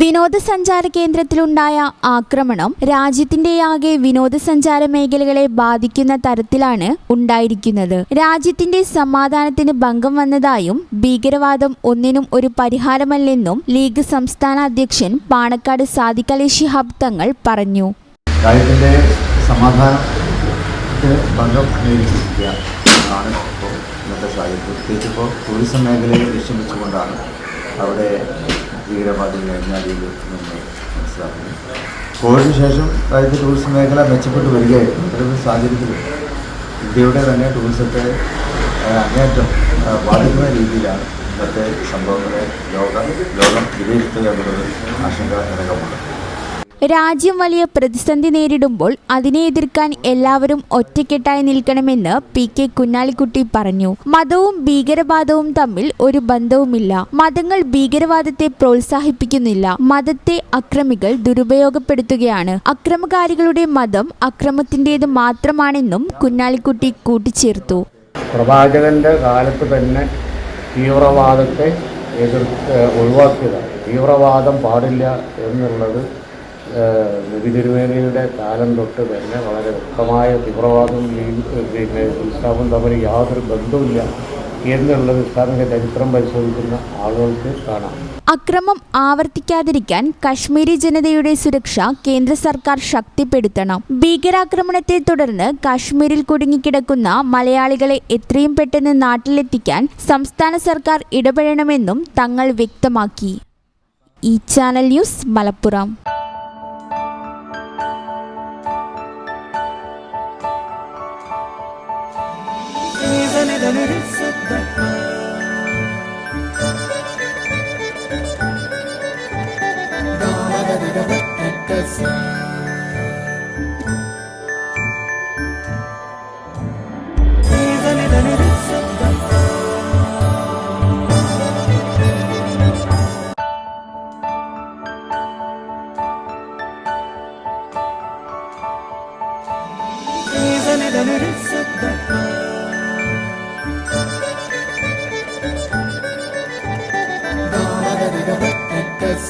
വിനോദസഞ്ചാര കേന്ദ്രത്തിലുണ്ടായ ആക്രമണം രാജ്യത്തിന്റെ രാജ്യത്തിന്റെയാകെ വിനോദസഞ്ചാര മേഖലകളെ ബാധിക്കുന്ന തരത്തിലാണ് ഉണ്ടായിരിക്കുന്നത്. രാജ്യത്തിന്റെ സമാധാനത്തിന് ഭംഗം വന്നതായും ഭീകരവാദം ഒന്നിനും ഒരു പരിഹാരമല്ലെന്നും ലീഗ് സംസ്ഥാന അധ്യക്ഷൻ പാണക്കാട് സാദിഖ് അലി ശിഹാബ് തങ്ങൾ പറഞ്ഞു. രാജ്യത്തിന്റെ ഇന്നത്തെ സാഹചര്യം. പ്രത്യേകിച്ച് ഇപ്പോൾ ടൂറിസം മേഖലയെ ലക്ഷ്യം വെച്ചുകൊണ്ടാണ് അവിടെ ഭീകരവാദികൾ കഴിഞ്ഞാലിയിൽ നിന്ന് മനസ്സിലാക്കുന്നു. കോവിഡിന് ശേഷം രാജ്യത്തെ ടൂറിസം മേഖല മെച്ചപ്പെട്ട് വരികയായിരുന്നു. അത്തരത്തിൽ സാഹചര്യത്തിൽ ഇന്ത്യയുടെ തന്നെ ടൂറിസത്തെ അങ്ങേറ്റം ബാധിക്കുന്ന രീതിയിലാണ് ഇന്നത്തെ സംഭവങ്ങളെ ലോകം ലോകം വിലയിരുത്തുക എന്നുള്ളത് ആശങ്കാജനകമാണ്. രാജ്യം വലിയ പ്രതിസന്ധി നേരിടുമ്പോൾ അതിനെ എതിർക്കാൻ എല്ലാവരും ഒറ്റക്കെട്ടായി നിൽക്കണമെന്ന് പി കെ കുഞ്ഞാലിക്കുട്ടി പറഞ്ഞു. മതവും ഭീകരവാദവും തമ്മിൽ ഒരു ബന്ധവുമില്ല. മതങ്ങൾ ഭീകരവാദത്തെ പ്രോത്സാഹിപ്പിക്കുന്നില്ല. മതത്തെ അക്രമികൾ ദുരുപയോഗപ്പെടുത്തുകയാണ്. അക്രമകാരികളുടെ മതം അക്രമത്തിന്റേത് മാത്രമാണെന്നും കുഞ്ഞാലിക്കുട്ടി കൂട്ടിച്ചേർത്തു. പ്രവാചകന്റെ കാലത്ത് തന്നെ തീവ്രവാദത്തെ എതിർത്ത് ഒഴിവാക്കിയതാണ്. തീവ്രവാദം പാടില്ല എന്നുള്ളത് തിരുമേനിയുടെ കാലം തൊട്ട് തന്നെ വളരെ വ്യക്തമായ തീവ്രവാദവും പിന്നെ ഇസ്ലാമും തമ്മിൽ യാതൊരു ബന്ധവുമില്ല എന്നുള്ളത് ഇസ്ലാമിക ചരിത്രം പരിശോധിക്കുന്ന ആളുകൾക്ക് കാണാം. അക്രമം ആവർത്തിക്കാതിരിക്കാൻ കശ്മീരി ജനതയുടെ സുരക്ഷ കേന്ദ്ര സർക്കാർ ശക്തിപ്പെടുത്തണം. ഭീകരാക്രമണത്തെ തുടർന്ന് കശ്മീരിൽ കുടുങ്ങിക്കിടക്കുന്ന മലയാളികളെ എത്രയും പെട്ടെന്ന് നാട്ടിലെത്തിക്കാൻ സംസ്ഥാന സർക്കാർ ഇടപെടണമെന്നും തങ്ങൾ വ്യക്തമാക്കി. ഈ channel news Malappuram. على رزق Thank you. döneriz sıddık